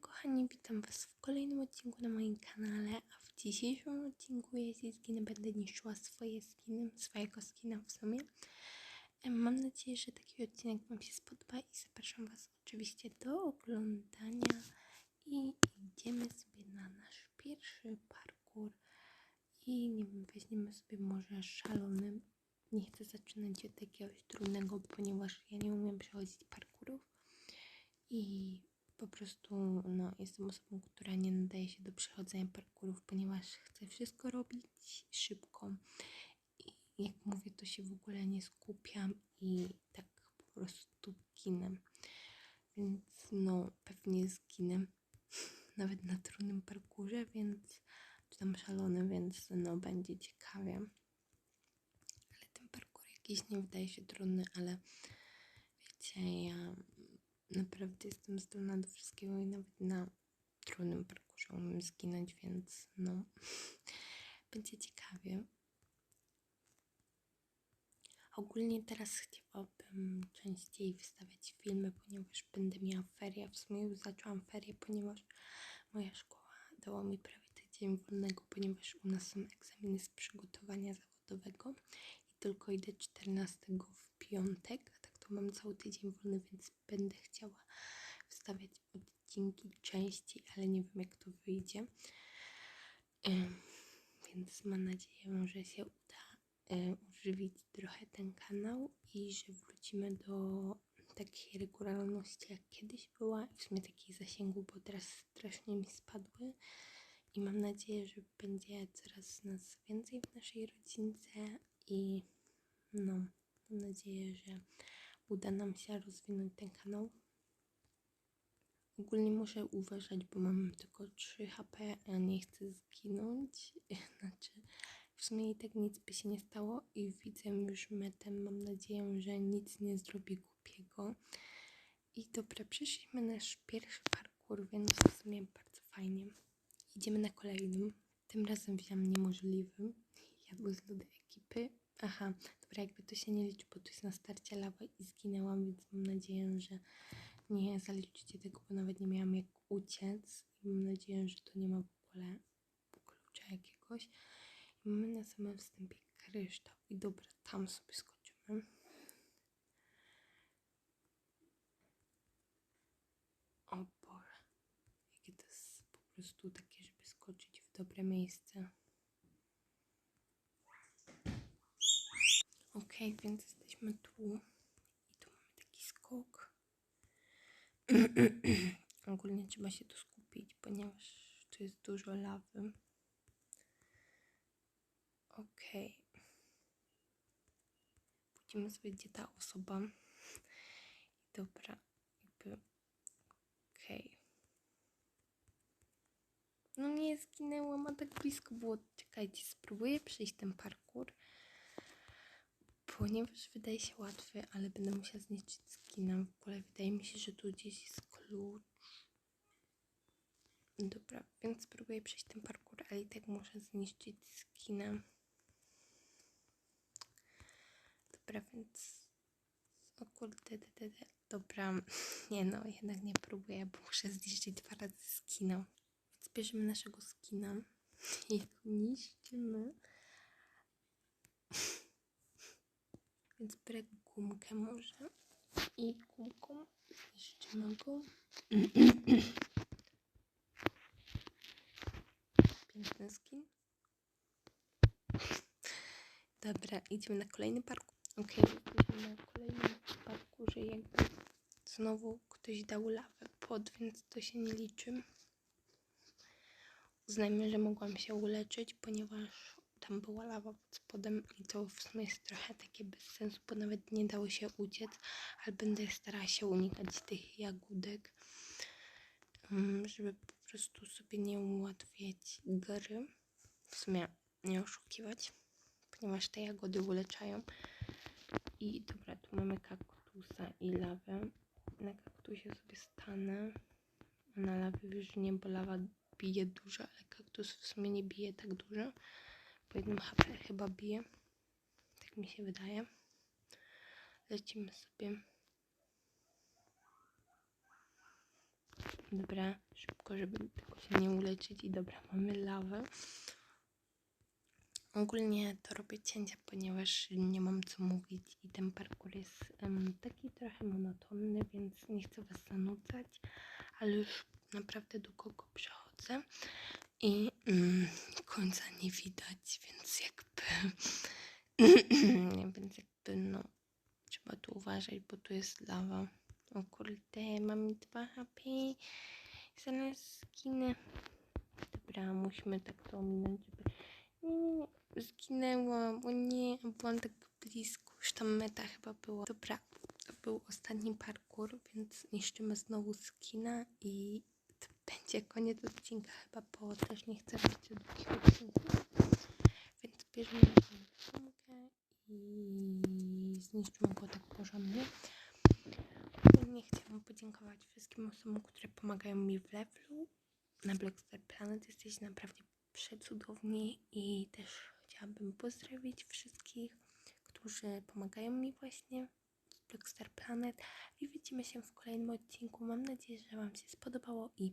Kochani, witam was w kolejnym odcinku na moim kanale, a w dzisiejszym odcinku jeśli skiny będę niszczyła swoje skiny, swojego skina w sumie. Mam nadzieję, że taki odcinek wam się spodoba i zapraszam was oczywiście do oglądania i idziemy sobie na nasz pierwszy parkour i nie wiem, weźmiemy sobie może szalony. Nie chcę zaczynać od jakiegoś trudnego, ponieważ ja nie umiem przechodzić parkurów i po prostu no, jestem osobą, która nie nadaje się do przechodzenia parkurów, ponieważ chcę wszystko robić szybko. I jak mówię, to się w ogóle nie skupiam i tak po prostu ginę. Więc no, pewnie zginę nawet na trudnym parkurze, więc czy tam szalony, więc no, będzie ciekawie. Ale ten parkur jakiś nie wydaje się trudny, ale wiecie, ja naprawdę jestem zdolna do wszystkiego i nawet na trudnym parkurze umiem zginąć, więc no, będzie ciekawie. Ogólnie teraz chciałabym częściej wystawiać filmy, ponieważ będę miała ferie. W sumie już zaczęłam ferie, ponieważ moja szkoła dała mi prawie tydzień wolnego, ponieważ u nas są egzaminy z przygotowania zawodowego i tylko idę 14 w piątek, to mam cały tydzień wolny, więc będę chciała wstawiać odcinki częściej, ale nie wiem jak to wyjdzie. Więc mam nadzieję, że się uda y, ożywić trochę ten kanał i że wrócimy do takiej regularności jak kiedyś była. I w sumie takiej zasięgu, bo teraz strasznie mi spadły. I mam nadzieję, że będzie coraz nas więcej w naszej rodzince. I no, mam nadzieję, że uda nam się rozwinąć ten kanał. Ogólnie muszę uważać, bo mam tylko 3 HP, a nie chcę zginąć. Znaczy, w sumie i tak nic by się nie stało i widzę już metę. Mam nadzieję, że nic nie zrobi głupiego. I dobra, przeszliśmy nasz pierwszy parkour, więc w sumie bardzo fajnie. Idziemy na kolejnym. Tym razem wziąłem niemożliwy. Jadło z lody ekipy. Aha, dobra, jakby to się nie liczy, bo to jest na starcie lawa i zginęłam, więc mam nadzieję, że nie zaliczycie tego, bo nawet nie miałam jak uciec. I mam nadzieję, że to nie ma w ogóle klucza jakiegoś. I mamy na samym wstępie kryształ. I dobra, tam sobie skoczymy. O Boże, jakie to jest po prostu takie, żeby skoczyć w dobre miejsce. Ok, więc jesteśmy tu i tu mamy taki skok. Ogólnie trzeba się tu skupić, ponieważ tu jest dużo lawy. Ok. Widzimy sobie, gdzie ta osoba. Dobra, jakby. No nie zginęłam, a tak blisko było. Czekajcie, spróbuję przejść ten parkour. Ponieważ wydaje się łatwy, ale będę musiała zniszczyć skina. W ogóle wydaje mi się, że tu gdzieś jest klucz. Dobra, więc spróbuję przejść ten parkour, ale i tak muszę zniszczyć skina. Dobra, więc... O kurde, de, de, de. dobra. Nie no, jednak nie próbuję, bo muszę zniszczyć dwa razy skina. Więc bierzemy naszego skina i go niszczymy. Więc biorę gumkę może i gumką niszczymy go. Piękny skin. Dobra, idziemy na kolejny parkour. Ok, jesteśmy na kolejnym parkurze. Jakby znowu ktoś dał lawę pod, więc to się nie liczy. Uznajmy, że mogłam się uleczyć, ponieważ tam była lawa pod spodem i to w sumie jest trochę takie bez sensu, bo nawet nie dało się uciec, ale będę starała się unikać tych jagódek, mm, żeby po prostu sobie nie ułatwiać gry. W sumie nie oszukiwać, ponieważ te jagody uleczają. I dobra, tu mamy kaktusa i lawę. Na kaktusie sobie stanę, na lawie już nie, bo lawa bije dużo, ale kaktus w sumie nie bije tak dużo. Po jednym HP chyba bije. Tak mi się wydaje. Lecimy sobie. Dobra, szybko, żeby tylko się nie uleczyć. I dobra, mamy lawę. Ogólnie to robię cięcia, ponieważ nie mam co mówić i ten parkour jest em, taki trochę monotonny, więc nie chcę Was zanudzać, ale już naprawdę długo go przechodzę i mm, końca nie widać, więc jakby więc jakby no trzeba tu uważać, bo tu jest lawa. O kurde, mam dwa HP. Zaraz zginę. Dobra, musimy tak to ominąć, żeby... Nie, nie, nie. Zginęłam, o nie, byłam tak blisko. Już tam meta chyba była. Dobra, to był ostatni parkour, więc niszczymy znowu skina i będzie koniec odcinka chyba, bo też nie chcę robić długich odcinków. Więc bierzemy sumkę i zniszczymy go tak porządnie. Ogólnie chciałam podziękować wszystkim osobom, które pomagają mi w levelu na Blockstar Planet. Jesteście naprawdę przecudowni i też chciałabym pozdrowić wszystkich, którzy pomagają mi właśnie z Blockstar Planet i widzimy się w kolejnym odcinku. Mam nadzieję, że Wam się spodobało i